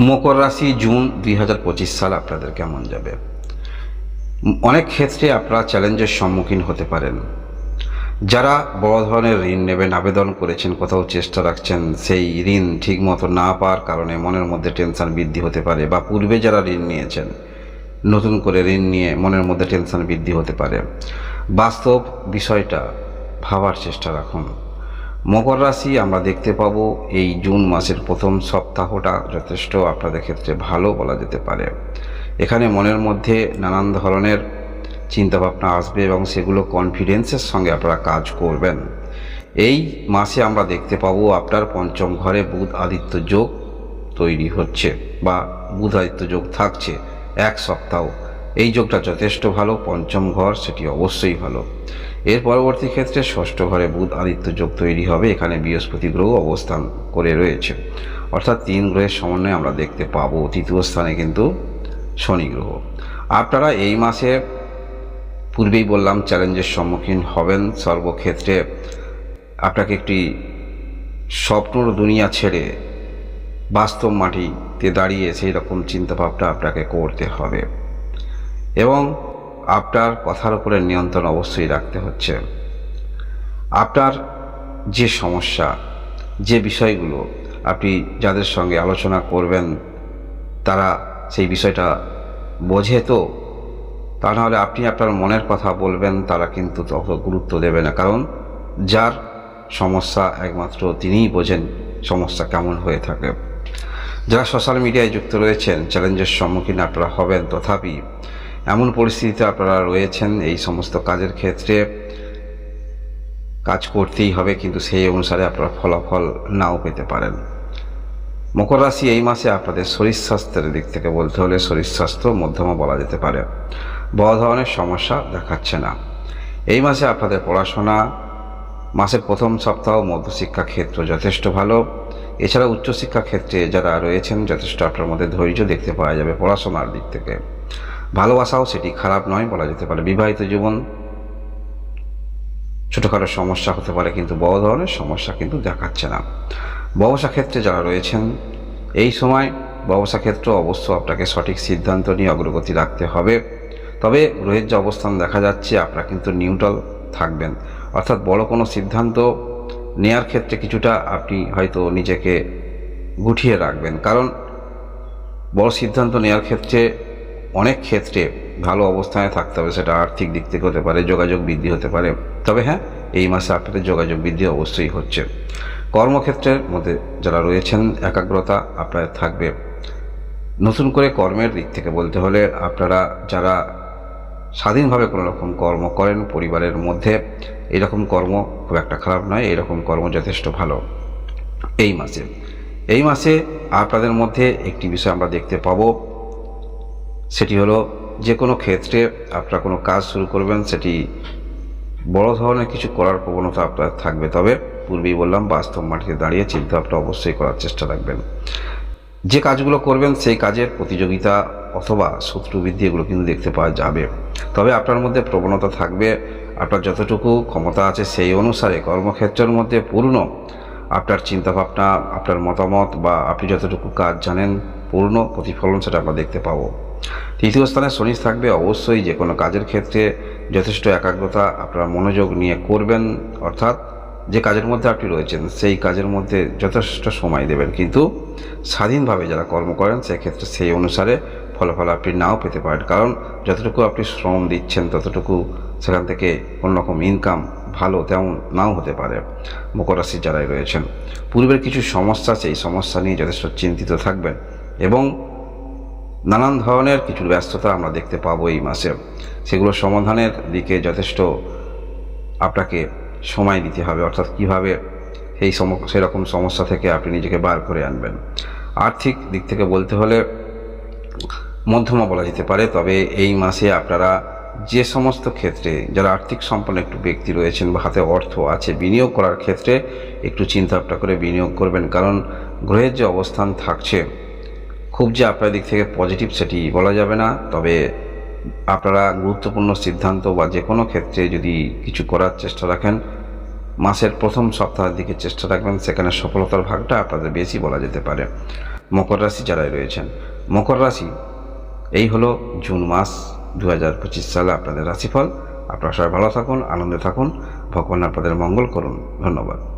মকর রাশি জুন দুই হাজার পঁচিশ সাল আপনাদের কেমন যাবে। অনেক ক্ষেত্রে আপনারা চ্যালেঞ্জের সম্মুখীন হতে পারেন। যারা বড় ধরনের ঋণ নেবেন, আবেদন করেছেন, কোথাও চেষ্টা রাখছেন, সেই ঋণ ঠিকমতো না পাওয়ার কারণে মনের মধ্যে টেনশন বৃদ্ধি হতে পারে বা পূর্বে যারা ঋণ নিয়েছেন, নতুন করে ঋণ নিয়ে মনের মধ্যে টেনশন বৃদ্ধি হতে পারে। বাস্তব বিষয়টা ভাবার চেষ্টা রাখুন। মকর রাশি, আমরা দেখতে পাবো এই জুন মাসের প্রথম সপ্তাহটা যথেষ্ট আপনাদের ক্ষেত্রে ভালো বলা যেতে পারে। এখানে মনের মধ্যে নানান ধরনের চিন্তাভাবনা আসবে এবং সেগুলো কনফিডেন্সের সঙ্গে আপনারা কাজ করবেন। এই মাসে আমরা দেখতে পাবো আপনার পঞ্চম ঘরে বুধ আদিত্য যোগ তৈরি হচ্ছে বা বুধ আদিত্য যোগ থাকছে এক সপ্তাহ। এই যোগটা যথেষ্ট ভালো, পঞ্চম ঘর সেটি অবশ্যই ভালো। এর পরবর্তী ক্ষেত্রে ষষ্ঠ ঘরে বুধ আদিত্য যোগ তৈরি হবে। এখানে বৃহস্পতি গ্রহ অবস্থান করে রয়েছে। অর্থাৎ তিন গ্রহের সমন্বয়ে আমরা দেখতে পাবো, তৃতীয় স্থানে কিন্তু শনি গ্রহ। আপনারা এই মাসে পূর্বেই বললাম, চ্যালেঞ্জের সম্মুখীন হবেন। সর্বক্ষেত্রে আপনাকে একটি স্বপ্নর দুনিয়া ছেড়ে বাস্তব মাটিতে দাঁড়িয়ে সেই রকম চিন্তাভাবনা আপনাকে করতে হবে। এবং আপনার কথার উপরে নিয়ন্ত্রণ অবশ্যই রাখতে হচ্ছে। আপনার যে সমস্যা, যে বিষয়গুলো আপনি যাদের সঙ্গে আলোচনা করবেন, তারা সেই বিষয়টা বোঝে তো, তা নাহলে আপনি আপনার মনের কথা বলবেন, তারা কিন্তু তত গুরুত্ব দেবে না। কারণ যার সমস্যা একমাত্র তিনিই বোঝেন সমস্যা কেমন হয়ে থাকে। যারা সোশ্যাল মিডিয়ায় যুক্ত রয়েছেন চ্যালেঞ্জের সম্মুখীন আপনারা হবেন, তথাপি এমন পরিস্থিতিতে আপনারা রয়েছেন, এই সমস্ত কাজের ক্ষেত্রে কাজ করতেই হবে, কিন্তু সেই অনুসারে আপনারা ফলাফল নাও পেতে পারেন। মকর রাশি এই মাসে আপনাদের শরীর স্বাস্থ্যের দিক থেকে বলতে হলে শরীর স্বাস্থ্য মধ্যমা বলা যেতে পারে। বড় ধরনের সমস্যা দেখাচ্ছে না। এই মাসে আপনাদের পড়াশোনা, মাসের প্রথম সপ্তাহ মধ্যশিক্ষা ক্ষেত্র যথেষ্ট ভালো। এছাড়া উচ্চশিক্ষা ক্ষেত্রে যারা রয়েছেন, যথেষ্ট আপনার মধ্যে ধৈর্য দেখতে পাওয়া যাবে পড়াশোনার দিক থেকে। ভালোবাসাও সেটি খারাপ নয় বলা যেতে পারে। বিবাহিত জীবন ছোটোখাটো সমস্যা হতে পারে, কিন্তু বড় ধরনের সমস্যা কিন্তু দেখাচ্ছে না। ব্যবসা ক্ষেত্রে যারা রয়েছেন, এই সময় ব্যবসা ক্ষেত্র অবশ্য আপনাকে সঠিক সিদ্ধান্ত নিয়ে অগ্রগতি রাখতে হবে। তবে গ্রহের যে অবস্থান দেখা যাচ্ছে, আপনারা কিন্তু নিউট্রাল থাকবেন। অর্থাৎ বড় কোনো সিদ্ধান্ত নেয়ার ক্ষেত্রে কিছুটা আপনি হয়তো নিজেকে গুটিয়ে রাখবেন। কারণ বড় সিদ্ধান্ত নেওয়ার ক্ষেত্রে অনেক ক্ষেত্রে ভালো অবস্থানে থাকতে হবে, সেটা আর্থিক দিক থেকে হতে পারে, যোগাযোগ বৃদ্ধি হতে পারে। তবে হ্যাঁ এই মাসে আপনাদের যোগাযোগ বৃদ্ধি অবশ্যই হচ্ছে। কর্মক্ষেত্রের মধ্যে যারা রয়েছেন, একাগ্রতা আপনাদের থাকবে। নতুন করে কর্মের দিক থেকে বলতে হলে আপনারা যারা স্বাধীনভাবে কোনো রকম কর্ম করেন পরিবারের মধ্যে, এরকম কর্ম খুব একটা খারাপ নয়, এরকম কর্ম যথেষ্ট ভালো। এই মাসে এই মাসে আপনাদের মধ্যে একটি বিষয় আমরা দেখতে পাবো সেটি হলো যে কোনো ক্ষেত্রে আপনারা কোনো কাজ শুরু করবেন, সেটি বড় ধরনের কিছু করার প্রবণতা আপনার থাকবে। তবে পূর্বেই বললাম, বাস্তব মাটিতে দাঁড়িয়ে চিন্তা আপনারা অবশ্যই করার চেষ্টা রাখবেন। যে কাজগুলো করবেন, সেই কাজের প্রতিযোগিতা অথবা শত্রু বৃদ্ধি এগুলো কিন্তু দেখতে পাওয়া যাবে। তবে আপনার মধ্যে প্রবণতা থাকবে, আপনার যতটুকু ক্ষমতা আছে সেই অনুসারে কর্মক্ষেত্রের মধ্যে পূর্ণ আপনার চিন্তাভাবনা, আপনার মতামত বা আপনি যতটুকু কাজ জানেন, পূর্ণ প্রতিফলন সেটা আমরা দেখতে পাবো। তৃতীয় স্থানে শনি থাকবে, অবশ্যই যে কোনো কাজের ক্ষেত্রে যথেষ্ট একাগ্রতা আপনার মনোযোগ নিয়ে করবেন, অর্থাৎ যে কাজের মধ্যে আপনি রয়েছেন, সেই কাজের মধ্যে যথেষ্ট সময় দেবেন। কিন্তু স্বাধীনভাবে যারা কর্ম করেন, সেক্ষেত্রে সেই অনুসারে ফলাফল আপনি নাও পেতে পারেন। কারণ যতটুকু আপনি শ্রম দিচ্ছেন, ততটুকু সেখান থেকে কোনোরকম ইনকাম ভালো তেমন নাও হতে পারে মকর রাশি যারাই রয়েছেন। পূর্বের কিছু সমস্যা সেই সমস্যা নিয়ে যথেষ্ট চিন্তিত থাকবেন এবং নানান ধরনের কিছু ব্যস্ততা আমরা দেখতে পাবো এই মাসে। সেগুলো সমাধানের দিকে যথেষ্ট আপনাকে সময় দিতে হবে, অর্থাৎ কীভাবে সেই সম, সেরকম সমস্যা থেকে আপনি নিজেকে বার করে আনবেন। আর্থিক দিক থেকে বলতে হলে মধ্যমা বলা যেতে পারে, তবে এই মাসে আপনারা যে সমস্ত ক্ষেত্রে, যারা আর্থিক সম্পন্ন একটু ব্যক্তি রয়েছেন বা হাতে অর্থ আছে, বিনিয়োগ করার ক্ষেত্রে একটু চিন্তা ভাবনা করে বিনিয়োগ করবেন। কারণ গ্রহের যে অবস্থান থাকছে খুব যে আপনার দিক থেকে পজিটিভ সেটি বলা যাবে না, তবে আপনারা গুরুত্বপূর্ণ সিদ্ধান্ত বা যে কোনো ক্ষেত্রে যদি কিছু করার চেষ্টা রাখেন, মাসের প্রথম সপ্তাহের দিকে চেষ্টা রাখবেন, সেখানে সফলতার ভাগটা আপনাদের বেশি বলা যেতে পারে। মকর রাশি যারাই রয়েছেন, মকর রাশি, এই হলো জুন মাস দু হাজার পঁচিশ সালে আপনাদের রাশিফল। আপনারা সবাই ভালো থাকুন, আনন্দে থাকুন, ভগবান আপনাদের মঙ্গল করুন। ধন্যবাদ।